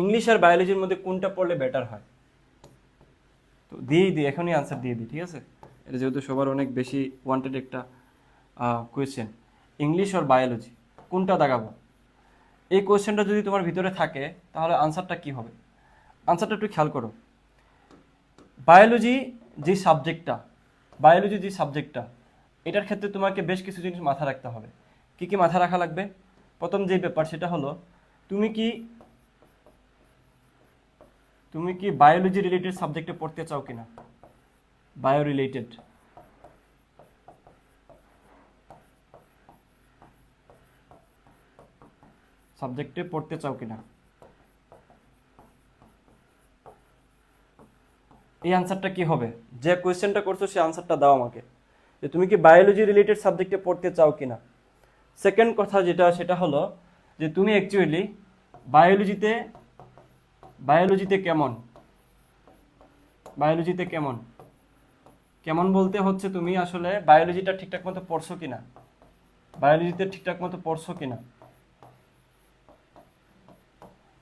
English আর বায়োলজির মধ্যে কোনটা পড়লে বেটার হয়? তো দিয়েই দিই, এখনই আনসার দিয়ে দিই, ঠিক আছে? এটা যেহেতু সবার অনেক বেশি ওয়ান্টেড একটা কোয়েশ্চেন ইংলিশ আর বায়োলজি কোনটা দাগাবো? এই কোয়েশ্চেনটা যদি তোমার ভিতরে থাকে, তাহলে আনসারটা কি হবে? আনসারটা একটু খেয়াল করো। বায়োলজি যে সাবজেক্টটা বায়োলজি যে সাবজেক্টটা এটার ক্ষেত্রে তোমাকে বেশ কিছু জিনিস মাথা রাখতে হবে। কি কি মাথা রাখা লাগবে? প্রথম যে ব্যাপার, সেটা হলো, তুমি কি তুমি কি বায়োলজি রিলেটেড সাবজেক্টে পড়তে চাও কিনা? বায়ো রিলেটেড সাবজেক্টে পড়তে চাও কিনা? এই আনসারটা কি হবে? যে কোয়েশ্চেনটা করছ সেই আনসারটা দাও আমাকে। যে তুমি কি বায়োলজি রিলেটেড সাবজেক্টে পড়তে চাও কিনা? সেকেন্ড কথা যেটা, সেটা হলো যে তুমি অ্যাকচুয়ালি বায়োলজিতে বায়োলজিতে কেমন? বায়োলজিতে কেমন? কেমন বলতে হচ্ছে তুমি আসলে বায়োলজিটা ঠিকঠাক মতো পড়ছো কিনা? বায়োলজিতে ঠিকঠাক মতো পড়ছো কিনা?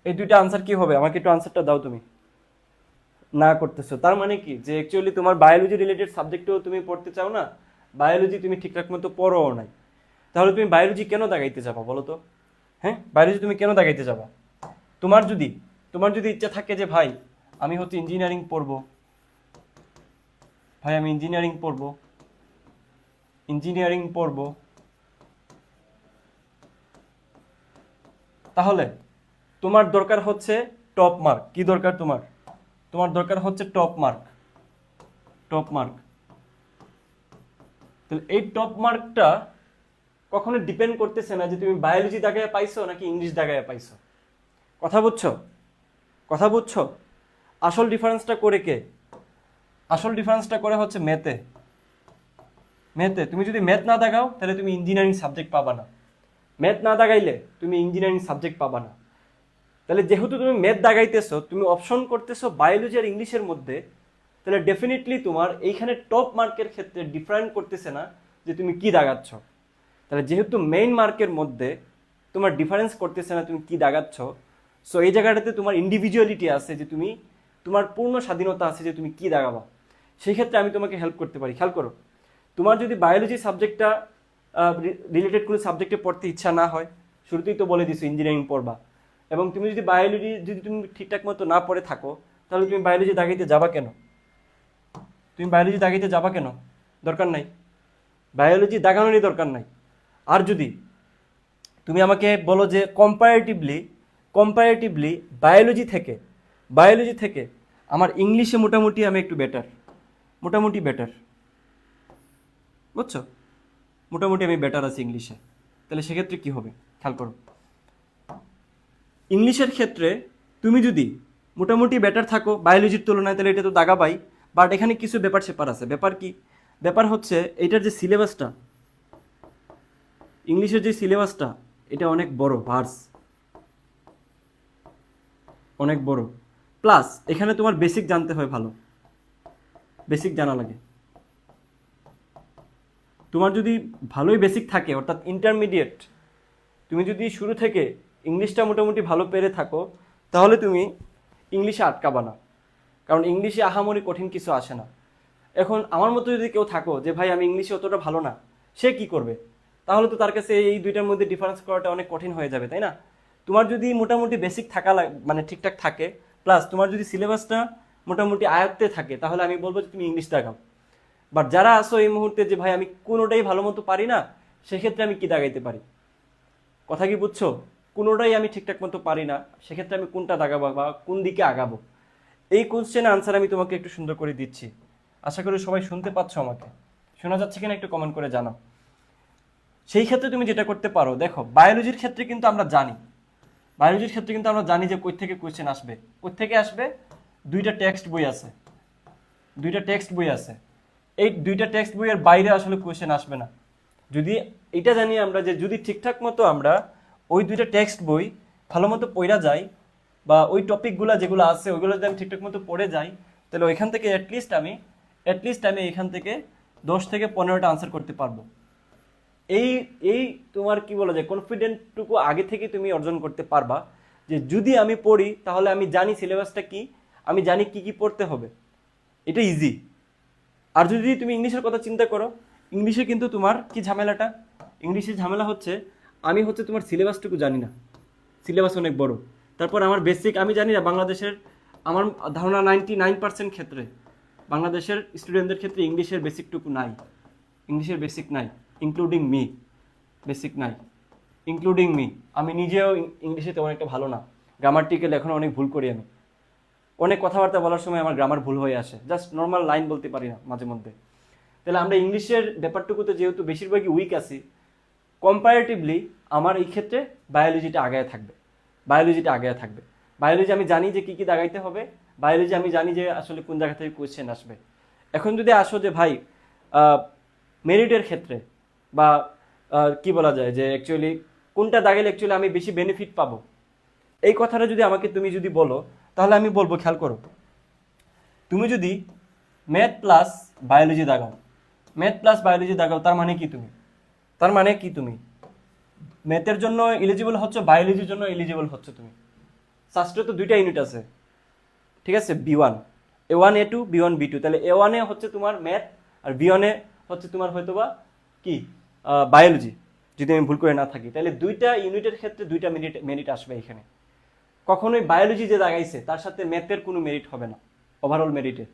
এই দুইটা আনসার কি হবে? আমাকে একটু আনসারটা দাও তুমি। না করতেছো। তার মানে কি? যে অ্যাকচুয়ালি তোমার বায়োলজি রিলেটেড সাবজেক্টেও তুমি পড়তে চাও না বায়োলজি তুমি ঠিকঠাক মতো পড়ো নাই। তাহলে তুমি বায়োলজি কেন দাগাইতে যাবা বলো তো? হ্যাঁ? বায়োলজি তুমি কেন দাগাইতে যাবা? তোমার যদি তোমার যদি ইচ্ছা থাকে যে, ভাই, আমি হচ্ছে ইঞ্জিনিয়ারিং পড়ব। ভাই, আমি ইঞ্জিনিয়ারিং পড়ব। ইঞ্জিনিয়ারিং পড়ব। তাহলে, তোমার দরকার হচ্ছে টপ মার্ক কি দরকার তোমার? তোমার দরকার হচ্ছে টপ মার্ক টপ মার্ক তাহলে এই টপ মার্কটা কখনো ডিপেন্ড করতেছে না যে, তুমি বায়োলজি দাগায় পাইছো নাকি ইংলিশ দাগায় পাইছো? কথা বুঝছ? কথা বুঝছ? আসল ডিফারেন্সটা করে কে? আসল ডিফারেন্সটা করে হচ্ছে ম্যাথে ম্যাথে তুমি যদি ম্যাথ না দাগাও তাহলে তুমি ইঞ্জিনিয়ারিং সাবজেক্ট পাবা না। ম্যাথ না দাগাইলে তুমি ইঞ্জিনিয়ারিং সাবজেক্ট পাবা না। তাহলে যেহেতু তুমি ম্যাথ দাগাইতেছো তুমি অপশন করতেছো বায়োলজি আর ইংলিশের মধ্যে, তাহলে ডেফিনেটলি তোমার এইখানে টপ মার্কের ক্ষেত্রে ডিফারেন্ট করতেছে না যে তুমি কি দাগাচ্ছ তাহলে যেহেতু মেইন মার্কের মধ্যে তোমার ডিফারেন্স করতেছে না তুমি কি দাগাচ্ছ সো এই জায়গাটাতে তোমার ইন্ডিভিজুয়ালিটি আছে যে তুমি, তোমার পূর্ণ স্বাধীনতা আছে যে তুমি কি দাগাবা সেই ক্ষেত্রে আমি তোমাকে হেল্প করতে পারি। খেয়াল করো, তোমার যদি বায়োলজি সাবজেক্টটা রিলেটেড কোনো সাবজেক্টে পড়তে ইচ্ছা না হয়, শুরুতেই তো বলে দিছো ইঞ্জিনিয়ারিং পড়বা। এবং তুমি যদি বায়োলজি যদি তুমি ঠিকঠাক মতো না পড়ে থাকো, তাহলে তুমি বায়োলজি দাগাইতে যাবা কেন? তুমি বায়োলজি দাগাইতে যাবা কেন? দরকার নাই। বায়োলজি দাগানোরই দরকার নাই। আর যদি তুমি আমাকে বলো যে কম্পারেটিভলি কম্পারেটিভলি বায়োলজি থেকে বায়োলজি থেকে আমার ইংলিশে মোটামুটি আমি একটু বেটার মোটামুটি বেটার বুঝছ? মোটামুটি আমি বেটার আছি ইংলিশে তাহলে সেক্ষেত্রে কি হবে? খেয়াল করো। ইংলিশের ক্ষেত্রে তুমি যদি মোটামুটি বেটার থাকো বায়োলজির তুলনায়, তাহলে এটা তো দাগা পাই বাট এখানে কিছু ব্যাপার সেপার আছে। ব্যাপার কি? ব্যাপার হচ্ছে এটার যে সিলেবাসটা ইংলিশের যে সিলেবাসটা এটা অনেক বড় ভার্স অনেক বড়। প্লাস এখানে তোমার বেসিক জানতে হয় ভালো। বেসিক জানা লাগে। তোমার যদি ভালোই বেসিক থাকে, অর্থাৎ ইন্টারমিডিয়েট তুমি যদি শুরু থেকে ইংলিশটা মোটামুটি ভালো পেরে থাকো, তাহলে তুমি ইংলিশে আটকাবা না। কারণ ইংলিশে আহামরি কঠিন কিছু আসে না। এখন আমার মতো যদি কেউ থাকো যে, ভাই, আমি ইংলিশে অতটা ভালো না, সে কি করবে? তাহলে তো তার কাছে এই দুইটার মধ্যে ডিফারেন্স করাটা অনেক কঠিন হয়ে যাবে, তাই না? তোমার যদি মোটামুটি বেসিক থাকা মানে ঠিকঠাক থাকে প্লাস তোমার যদি সিলেবাসটা মোটামুটি আয়ত্তে থাকে, তাহলে আমি বলব যে তুমি ইংলিশ দেখাও। বাট যারা আসো এই মুহূর্তে যে, ভাই, আমি কোনোটাই ভালো মতো পারি না সেক্ষেত্রে আমি কি দাগাইতে পারি? কথা কি বুঝছ? কোনোটাই আমি ঠিকঠাক মতো পারি না, সেক্ষেত্রে আমি কোনটা দাগাবো বা কোন দিকে আগাবো? এই কোশ্চেনের আনসার আমি তোমাকে একটু সুন্দর করে দিচ্ছি। আশা করি সবাই শুনতে পাচ্ছ আমাকে। শোনা যাচ্ছে কিনা একটু কমেন্ট করে জানাও। সেই ক্ষেত্রে তুমি যেটা করতে পারো, দেখো বায়োলজির ক্ষেত্রে কিন্তু আমরা জানি। বায়োলজির ক্ষেত্রে কিন্তু আমরা জানি যে কই থেকে কোয়েশ্চেন আসবে। কই থেকে আসবে? দুইটা টেক্সট বই আছে। দুইটা টেক্সট বই আছে। এই দুইটা টেক্সট বইয়ের বাইরে আসলে কোয়েশ্চেন আসবে না। যদি এটা জানি আমরা যে যদি ঠিকঠাক মতো আমরা ওই দুইটা টেক্সট বই ভালো মতো পড়া যাই বা ওই টপিকগুলো যেগুলো আছে, ওইগুলো যদি আমি ঠিকঠাক মতো পড়ে যাই, তাহলে ওইখান থেকে অ্যাটলিস্ট আমি অ্যাটলিস্ট আমি এখান থেকে দশ থেকে পনেরোটা আনসার করতে পারব। এই এই তোমার কি বলা যায় কনফিডেন্টটুকু আগে থেকে তুমি অর্জন করতে পারবা যে যদি আমি পড়ি, তাহলে আমি জানি সিলেবাসটা কি, আমি জানি কি কি পড়তে হবে। এটা ইজি আর যদি তুমি ইংলিশের কথা চিন্তা করো, ইংলিশে কিন্তু তোমার কি ঝামেলাটা? ইংলিশে ঝামেলা হচ্ছে, আমি হচ্ছে তোমার সিলেবাসটুকু জানি না। সিলেবাস অনেক বড়। তারপর আমার বেসিক আমি জানি না, বাংলাদেশের আমার ধারণা নাইনটি নাইন পার্সেন্ট ক্ষেত্রে। বাংলাদেশের স্টুডেন্টদের ক্ষেত্রে ইংলিশের বেসিকটুকু নাই। ইংলিশের বেসিক নাই। ইনক্লুডিং মি বেসিক নাই. ইনক্লুডিং মি আমি নিজেও ইংলিশে তেমন একটা ভালো না। গ্রামারটিক্যাল এখনও অনেক ভুল করি আমি। অনেক কথাবার্তা বলার সময় আমার গ্রামার ভুল হয়ে আসে। জাস্ট নর্মাল লাইন বলতে পারি না মাঝে মধ্যে। তাহলে আমরা ইংলিশের ব্যাপারটুকুতে যেহেতু বেশিরভাগই উইক আছি কম্পারেটিভলি আমার এই ক্ষেত্রে বায়োলজিটা আগায় থাকবে। বায়োলজিটা আগায় থাকবে। বায়োলজি আমি জানি যে কী কী দাগাইতে হবে। বায়োলজি আমি জানি যে আসলে কোন জায়গা থেকে কোয়েশ্চেন আসবে। এখন যদি আসো যে ভাই মেরিটের ক্ষেত্রে বা কি বলা যায় যে অ্যাকচুয়ালি কোনটা দাগাইলে অ্যাকচুয়ালি আমি বেশি বেনিফিট পাবো? এই কথাটা যদি আমাকে তুমি যদি বলো, তাহলে আমি বলব খেয়াল করো। তুমি যদি ম্যাথ প্লাস বায়োলজি দাগাও ম্যাথ প্লাস বায়োলজি দাগাও, তার মানে কি তুমি? তার মানে কি তুমি? ম্যাথের জন্য এলিজিবল হচ্ছে বায়োলজির জন্য এলিজিবল হচ্ছে তুমি। শাস্ত্রে তো দুইটা ইউনিট আছে। ঠিক আছে? B one A one A two B one B two তাহলে এ ওয়ানে হচ্ছে তোমার ম্যাথ আর বি ওয়ানে হচ্ছে তোমার হয়তো বা কি? বায়োলজি যদি আমি ভুল করে না থাকি। তাহলে দুইটা ইউনিটের ক্ষেত্রে দুইটা মিনিট মেরিট আসবে এখানে। কখনোই বায়োলজি যে দাগাইছে তার সাথে ম্যাথের কোনো মেরিট হবে না ওভারঅল মেরিটে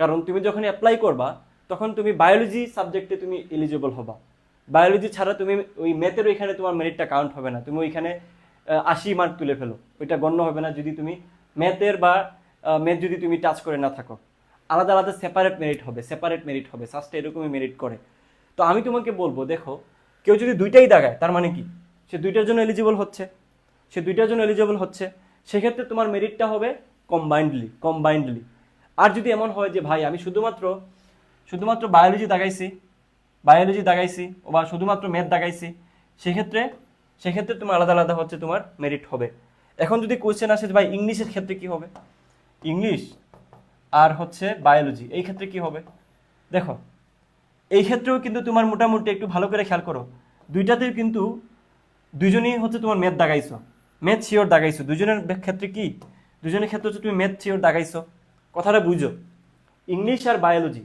কারণ তুমি যখন অ্যাপ্লাই করবা, তখন তুমি বায়োলজি সাবজেক্টে তুমি এলিজিবল হবা। বায়োলজি ছাড়া তুমি ওই ম্যাথের ওইখানে তোমার মেরিটটা কাউন্ট হবে না। তুমি ওইখানে আশি মার্ক তুলে ফেলো। ওইটা গণ্য হবে না যদি তুমি ম্যাথের বা ম্যাথ যদি তুমি টাচ করে না থাকো। আলাদা আলাদা সেপারেট মেরিট হবে সেপারেট মেরিট হবে। সাস্টে এরকমই মেরিট করে। তো আমি তোমাকে বলব, দেখো, কেউ যদি দুইটাই দাগায়, তার মানে কি? সে দুইটার জন্য এলিজিবল হচ্ছে। সে দুইটার জন্য এলিজিবল হচ্ছে। সেক্ষেত্রে তোমার মেরিটটা হবে কম্বাইন্ডলি কম্বাইন্ডলি আর যদি এমন হয় যে, ভাই, আমি শুধুমাত্র শুধুমাত্র বায়োলজি দাগাইছি বায়োলজি দাগাইছি, বা শুধুমাত্র ম্যাথ দাগাইছি, সেক্ষেত্রে সেক্ষেত্রে তোমার আলাদা আলাদা হচ্ছে তোমার মেরিট হবে। এখন যদি কোয়েশ্চেন আসে ভাই, ইংলিশের ক্ষেত্রে কি হবে? ইংলিশ আর হচ্ছে বায়োলজি এই ক্ষেত্রে কি হবে? দেখো এই ক্ষেত্রেও কিন্তু তোমার মোটামুটি একটু ভালো করে খেয়াল করো। দুইটাতেই কিন্তু দুজনেই হচ্ছে তোমার ম্যাথ দাগাইছো। ম্যাথ শিওর দাগাইছো। দুজনের ক্ষেত্রে কি? দুজনের ক্ষেত্রে হচ্ছে তুমি ম্যাথ শিওর দাগাইছো। কথাটা বুঝো। ইংলিশ আর বায়োলজি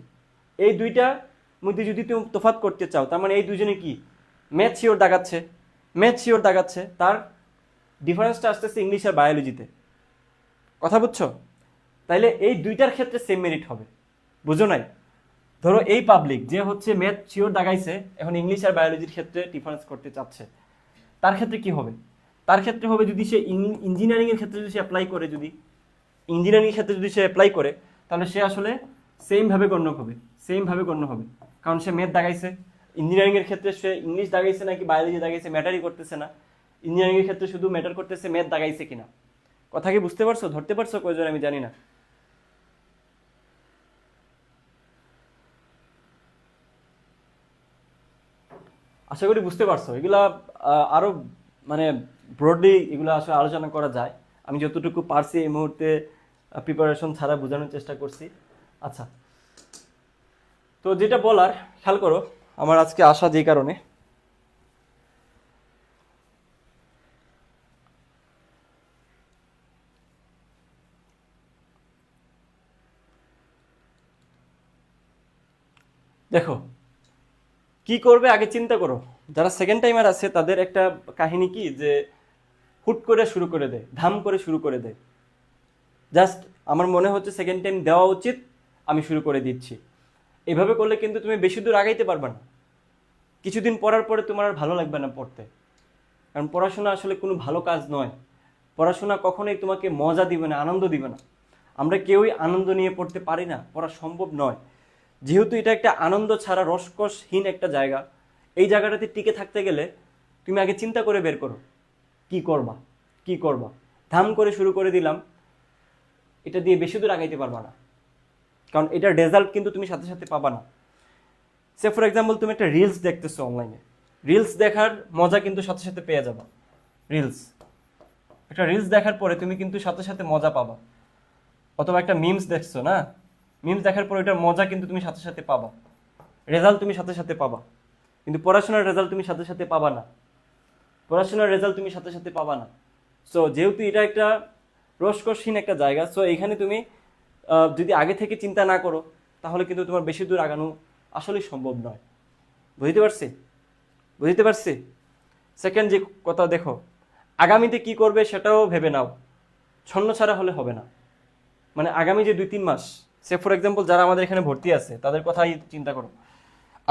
এই দুইটা মধ্যে যদি তুমি তোফাত করতে চাও, তার মানে এই দুজনে কি? ম্যাথ শিওর দাগাচ্ছে। ম্যাথ শিওর দাগাচ্ছে। তার ডিফারেন্সটা আসতেছে ইংলিশ আর বায়োলজিতে কথা বুঝছ? তাইলে এই দুইটার ক্ষেত্রে সেম মেরিট হবে। বুঝো নাই? ধরো এই পাবলিক যে হচ্ছে ম্যাথ শিওর দাগাইছে, এখন ইংলিশ আর বায়োলজির ক্ষেত্রে ডিফারেন্স করতে চাচ্ছে, তার ক্ষেত্রে কি হবে? তার ক্ষেত্রে হবে যদি সে ইঞ্জিনিয়ারিংয়ের ক্ষেত্রে যদি সে অ্যাপ্লাই করে যদি ইঞ্জিনিয়ারিং ক্ষেত্রে যদি সে অ্যাপ্লাই করে, তাহলে সে আসলে সেমভাবে গণ্য হবে সেমভাবে গণ্য হবে। কারণ সে ম্যাথ দাগাইছে ইঞ্জিনিয়ারিংয়ের ক্ষেত্রে সে ইংলিশ দাগাইছে নাকি বায়োলজি দাগাইছে ম্যাটারই করতেছে না। ইঞ্জিনিয়ারিংয়ের ক্ষেত্রে শুধু ম্যাটার করতেছে ম্যাথ দাগাইছে কিনা। কথা কি বুঝতে পারছ? ধরতে পারছ কয়জন আমি জানি না। আশা করি বুঝতে পারছ। এগুলা আরও মানে ব্রডলি এগুলো আসলে আলোচনা করা যায়। আমি যতটুকু পারছি এই মুহূর্তে প্রিপারেশন ছাড়া বোঝানোর চেষ্টা করছি। আচ্ছা। তো যেটা বলার, খেয়াল করো, আমার আজকে আসা যে কারণে। দেখো কি করবে আগে চিন্তা করো। যারা সেকেন্ড টাইমার আছে, তাদের একটা কাহিনী কি যে, হুট করে শুরু করে দেয় ধাম করে শুরু করে দেয় জাস্ট আমার মনে হচ্ছে সেকেন্ড টাইম দেওয়া উচিত, আমি শুরু করে দিচ্ছি। এভাবে করলে কিন্তু তুমি বেশি দূর আগাইতে পারবে না। কিছুদিন পড়ার পরে তোমার আর ভালো লাগবে না পড়তে। কারণ পড়াশোনা আসলে কোনো ভালো কাজ নয়। পড়াশোনা কখনোই তোমাকে মজা দিবে না, আনন্দ দিবে না। আমরা কেউই আনন্দ নিয়ে পড়তে পারি না, পড়া সম্ভব নয়। যেহেতু এটা একটা আনন্দ ছাড়া রসকসহীন একটা জায়গা, এই জায়গাটাতে টিকে থাকতে গেলে তুমি আগে চিন্তা করে বের করো, কি করবা কি করবা? ধাম করে শুরু করে দিলাম, এটা দিয়ে বেশি দূর আগাইতে পারবা না। কারণ এটার রেজাল্ট কিন্তু তুমি সাথে সাথে পাবা না। সে ফর এক্সাম্পল তুমি একটা রিলস দেখতেছো অনলাইনে রিলস দেখার মজা কিন্তু সাথে সাথে পেয়ে যাবা। রিলস একটা রিলস দেখার পরে তুমি কিন্তু সাথে সাথে মজা পাবা। অথবা একটা মিমস দেখছ, না? মিমস দেখার পর ওইটার মজা কিন্তু তুমি সাথে সাথে পাবা। রেজাল্ট তুমি সাথে সাথে পাবা। কিন্তু পড়াশোনার রেজাল্ট তুমি সাথে সাথে পাবা না। পড়াশোনার রেজাল্ট তুমি সাথে সাথে পাবা না। সো যেহেতু এটা একটা রসকসহীন একটা জায়গা সো এখানে তুমি যদি আগে থেকে চিন্তা না করো, তাহলে কিন্তু তোমার বেশি দূর আগানো আসলেই সম্ভব নয়। বুঝতে পারছি? বুঝতে পারছি? সেকেন্ড যে কথা দেখো, আগামীতে কি করবে সেটাও ভেবে নাও। ছন্ন ছাড়া হলে হবে না। মানে আগামী যে দুই তিন মাস সে ফর এক্সাম্পল যারা আমাদের এখানে ভর্তি আছে, তাদের কথাই চিন্তা করো।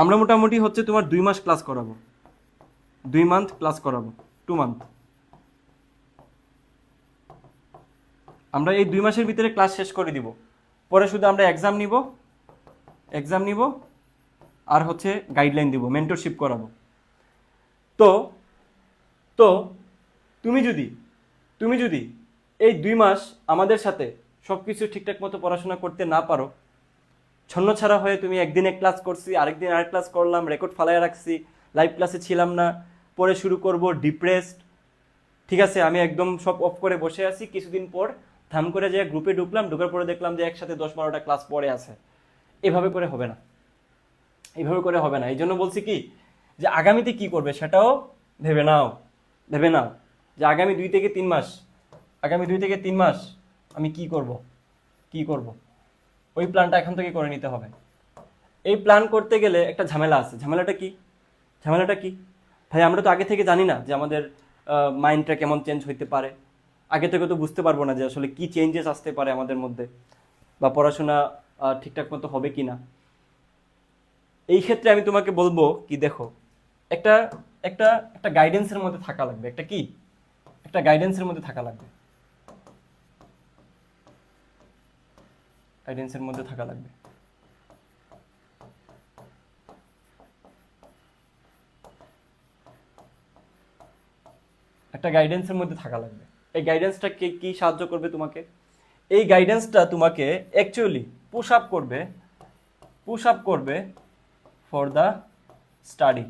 আমরা মোটামুটি হচ্ছে তোমার দুই মাস ক্লাস করাবো। দুই মান্থ ক্লাস করাবো। টু মান্থ আমরা এই দুই মাসের ভিতরে ক্লাস শেষ করে দিব। পরে শুধু আমরা এক্সাম নিব এক্সাম নিব, আর হচ্ছে গাইডলাইন দিব মেন্টরশিপ করাবো। তো তো, তুমি যদি তুমি যদি এই দুই মাস আমাদের সাথে সব কিছু ঠিকঠাক মতো পড়াশোনা করতে না পারো। ছন্ন ছাড়া হয়ে তুমি একদিন এক ক্লাস করছি, আরেকদিন আরেক ক্লাস করলাম রেকর্ড ফালায় রাখছি লাইভ ক্লাসে ছিলাম না। পরে শুরু করব ডিপ্রেসড ঠিক আছে, আমি একদম সব অফ করে বসে আছি। কিছুদিন পর ধাম করে যে গ্রুপে ঢুকলাম, ঢুকার পরে দেখলাম যে একসাথে দশ বারোটা ক্লাস পরে আছে। এভাবে করে হবে না। এভাবে করে হবে না। এই জন্য বলছি কি, যে আগামীতে কি করবে সেটাও ভেবে নাও। ভেবে নাও যে আগামী দুই থেকে তিন মাস, আগামী দুই থেকে তিন মাস আমি কি করব? কি করব? ওই প্ল্যানটা এখন থেকে করে নিতে হবে। এই প্ল্যান করতে গেলে একটা ঝামেলা আছে। ঝামেলাটা কি? ঝামেলাটা কি? ভাই, আমরা তো আগে থেকে জানি না যে আমাদের মাইন্ডটা কেমন চেঞ্জ হইতে পারে। আগে থেকে তো বুঝতে পারব না যে আসলে কি চেঞ্জেস আসতে পারে আমাদের মধ্যে বা পড়াশোনা ঠিকঠাক মতো হবে কি না এই ক্ষেত্রে আমি তোমাকে বলব কি, দেখো, একটা একটা একটা গাইডেন্সের মধ্যে থাকা লাগবে। একটা কি? একটা গাইডেন্সের মধ্যে থাকা লাগবে। গাইডেন্সের মধ্যে থাকা লাগবে। একটা গাইডেন্সের মধ্যে থাকা লাগবে। এই গাইডেন্সটা কে, কি সাহায্য করবে তোমাকে? এই গাইডেন্সটা তোমাকে অ্যাকচুয়ালি পুশ আপ করবে পুশ আপ করবে for the study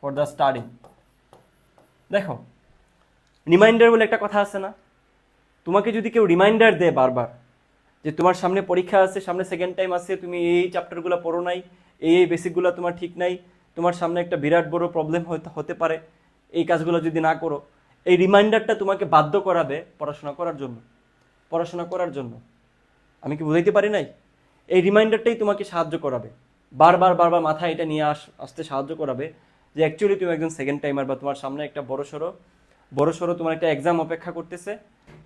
for the study দেখো রিমাইন্ডার বলে একটা কথা আছে না? তোমাকে যদি কেউ রিমাইন্ডার দেয় বারবার যে তোমার সামনে পরীক্ষা আছে, সামনে সেকেন্ড টাইম আছে, তুমি এই চ্যাপ্টারগুলো পড়ো নাই, এই এই বেসিকগুলো তোমার ঠিক নাই, তোমার সামনে একটা বিরাট বড় প্রবলেম হতে পারে, এই কাজগুলো যদি না করো, এই রিমাইন্ডারটা তোমাকে বাধ্য করাবে পড়াশোনা করার জন্য, পড়াশোনা করার জন্য। আমি কি বুঝাইতে পারি নাই? এই রিমাইন্ডারটাই তোমাকে সাহায্য করাবে। বারবার বারবার মাথায় এটা নিয়ে আস, আসতে সাহায্য করাবে যে অ্যাকচুয়ালি তুমি একজন সেকেন্ড টাইমার বা তোমার সামনে একটা বড় সড়ো বড় সড়ো তোমার একটা এক্সাম অপেক্ষা করতেছে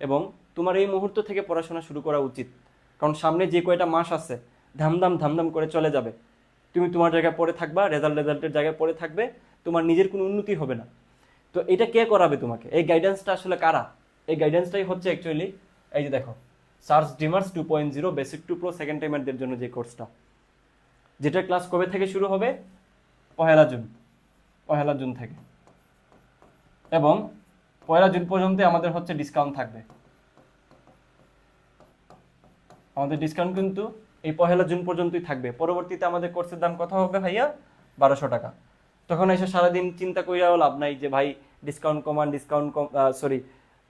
এবং তোমার এই মুহূর্ত থেকে পড়াশোনা শুরু করা উচিত। কারণ সামনে যে কয়টা মাস আছে, ধামধাম ধামধাম করে চলে যাবে। তুমি তোমার জায়গায় পড়ে থাকবা রেজাল্ট রেজাল্টের জায়গায় পড়ে থাকবে, তোমার নিজের কোনো উন্নতি হবে না। তো এটা কে করাবে তোমাকে? এই গাইডেন্সটা আসলে কারা? এই গাইডেন্সটাই হচ্ছে অ্যাকচুয়ালি এই যে দেখো search ডিমার্স two point zero basic to pro second টাইমারদের জন্য যে কোর্সটা যেটা ক্লাস কবে থেকে শুরু হবে? পহেলা জুন। পহেলা জুন থেকে। এবং পয়লা জুন পর্যন্ত আমাদের হচ্ছে ডিসকাউন্ট থাকবে। আমাদের ডিসকাউন্ট কিন্তু এই পহেলা জুন পর্যন্তই থাকবে। পরবর্তীতে আমাদের কোর্সের দাম কত হবে ভাইয়া? বারোশো টাকা। তখন এসে সারাদিন চিন্তা কইরাও লাভ নাই যে, ভাই ডিসকাউন্ট কমান ডিসকাউন্ট কম সরি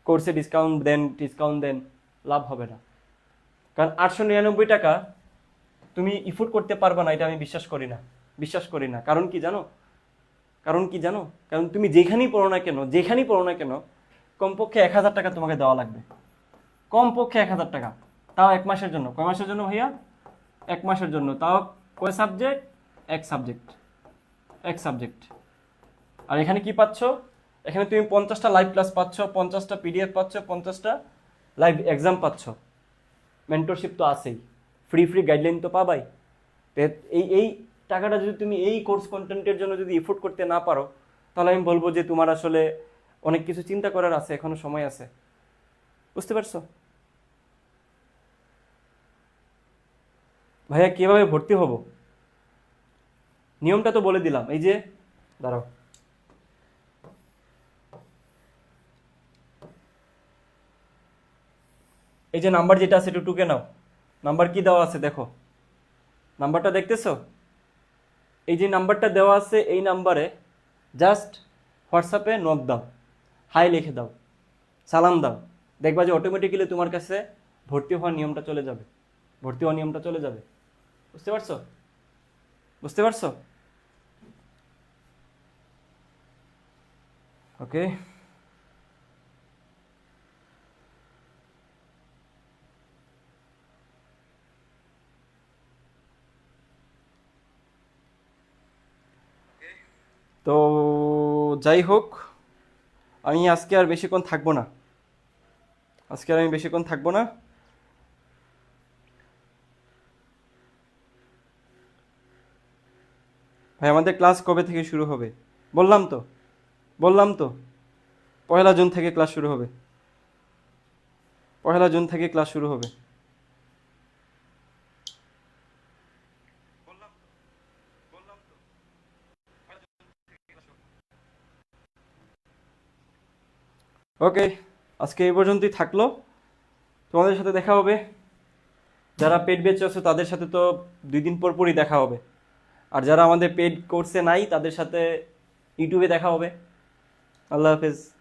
কোর্সে ডিসকাউন্ট দেন ডিসকাউন্ট দেন। লাভ হবে না। কারণ আটশো নিরানব্বই টাকা তুমি ইফোর্ড করতে পারবে না, এটা আমি বিশ্বাস করি না। বিশ্বাস করি না। কারণ কি জানো? কারণ কি জানো? কারণ তুমি যেখানেই পড়ো না কেন, যেখানেই পড়ো না কেন, কমপক্ষে এক হাজার টাকা তোমাকে দেওয়া লাগবে। কমপক্ষে এক হাজার টাকা। তাও এক মাসের জন্য। কয় মাসের জন্য ভাইয়া? এক মাসের জন্য। তাও কয় সাবজেক্ট এক সাবজেক্ট এক সাবজেক্ট আর এখানে কি পাচ্ছ? এখানে তুমি পঞ্চাশটা লাইভ ক্লাস পাচ্ছ, পঞ্চাশটা পিডিএফ পাচ্ছ, পঞ্চাশটা লাইভ এক্সাম পাচ্ছ। মেন্টরশিপ তো আছেই। ফ্রি ফ্রি গাইডলাইন তো পাবাই। এই এই টাকাটা যদি তুমি এই কোর্স কন্টেন্টের জন্য যদি এফোর্ড করতে না পারো, তাহলে আমি বলব যে তোমার আসলে অনেক কিছু চিন্তা করার আছে, এখনও সময় আছে। বুঝতে পারছ? ভাইয়া, কীভাবে ভর্তি হব? নিয়মটা তো বলে দিলাম, এই যে, দাঁড়াও। এই যে নাম্বার যেটা আছে, একটু টুকে নাও। নাম্বার কি দেওয়া আছে, দেখো। নাম্বারটা দেখতেছো? এই যে নাম্বারটা দেওয়া আছে, এই নাম্বারে জাস্ট হোয়াটসঅ্যাপে নক দাও। হাই লিখে দাও। সালাম দাও। দেখবা যে অটোমেটিক্যালি তোমার কাছে ভর্তি হওয়ার নিয়মটা চলে যাবে। ভর্তি হওয়ার নিয়মটা চলে যাবে। বুঝতে পারছ? বুঝতে পারছ? ওকে তো যাই হোক, আমি আজকে আর বেশিক্ষণ থাকব না। আজকে আর আমি বেশিক্ষণ থাকব না। ভাই, আমাদের ক্লাস কবে থেকে শুরু হবে? বললাম তো বললাম তো। পয়লা জুন থেকে ক্লাস শুরু হবে। পয়লা জুন থেকে ক্লাস শুরু হবে। ওকে, আজকে এই পর্যন্তই থাকল। তোমাদের সাথে দেখা হবে। যারা পেড বেচে আছে, তাদের সাথে তো দুই দিন পর পরই দেখা হবে। আর যারা আমাদের পেড কোর্সে নাই, তাদের সাথে ইউটিউবে দেখা হবে। আল্লাহ হাফেজ।